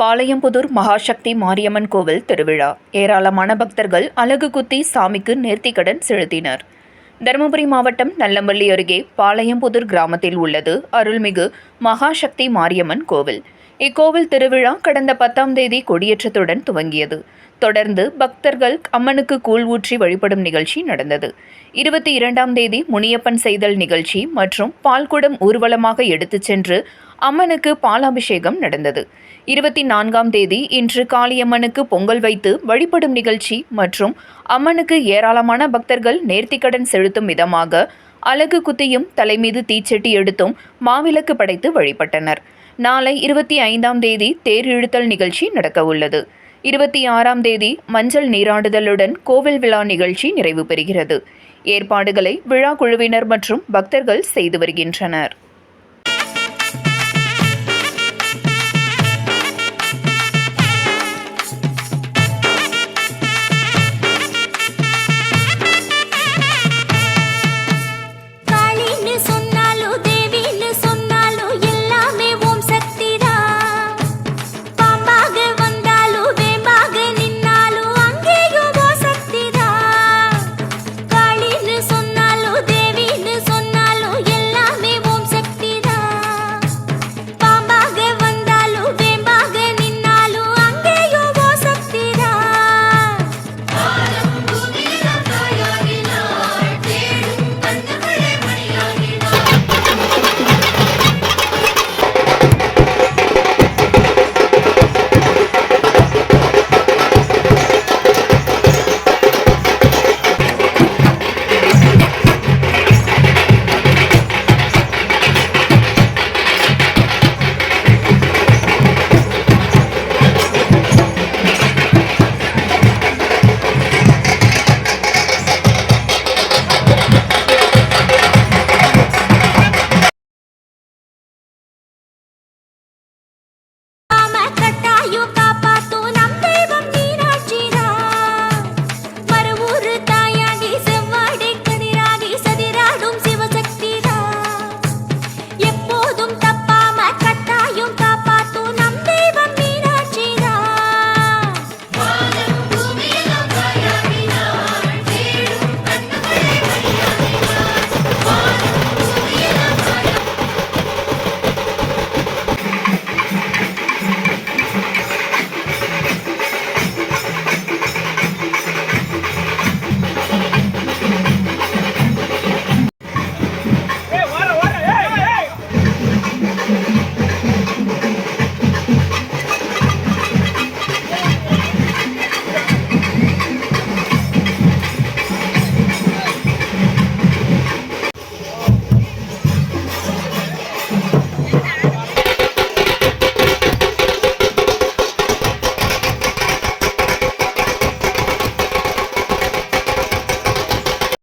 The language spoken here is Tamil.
பாளையம்புதூர் மகாசக்தி மாரியம்மன் கோவில் திருவிழா. ஏராளமான பக்தர்கள் அலகு குத்தி சாமிக்கு நேர்த்திக்கடன் செலுத்தினர். தருமபுரி மாவட்டம் நல்லம்பள்ளி அருகே பாளையம்புதூர் கிராமத்தில் உள்ளது அருள்மிகு மகாசக்தி மாரியம்மன் கோவில். இக்கோவில் திருவிழா கடந்த பத்தாம் தேதி கொடியேற்றத்துடன் துவங்கியது. தொடர்ந்து பக்தர்கள் அம்மனுக்கு கூழ் ஊற்றி வழிபடும் நிகழ்ச்சி நடந்தது. இருபத்தி இரண்டாம் தேதி முனியப்பன் செய்தல் நிகழ்ச்சி மற்றும் பால்குடம் ஊர்வலமாக எடுத்துச் சென்று அம்மனுக்கு பாலாபிஷேகம் நடந்தது. இருபத்தி நான்காம் தேதி இன்று காளியம்மனுக்கு பொங்கல் வைத்து வழிபடும் நிகழ்ச்சி மற்றும் அம்மனுக்கு ஏராளமான பக்தர்கள் நேர்த்திக்கடன் செலுத்தும் விதமாக அலகு குத்தியும் தலைமீது தீச்சட்டி எடுத்தும் மாவிளக்கு படைத்து வழிபட்டனர். நாளை இருபத்தி ஐந்தாம் தேதி தேர் இழுத்தல் நிகழ்ச்சி நடக்க உள்ளது இருபத்தி ஆறாம் தேதி மஞ்சள் நீராடுதலுடன் கோவில் விழா நிகழ்ச்சி நிறைவு பெறுகிறது. ஏற்பாடுகளை விழா குழுவினர் மற்றும் பக்தர்கள் செய்து வருகின்றனர்.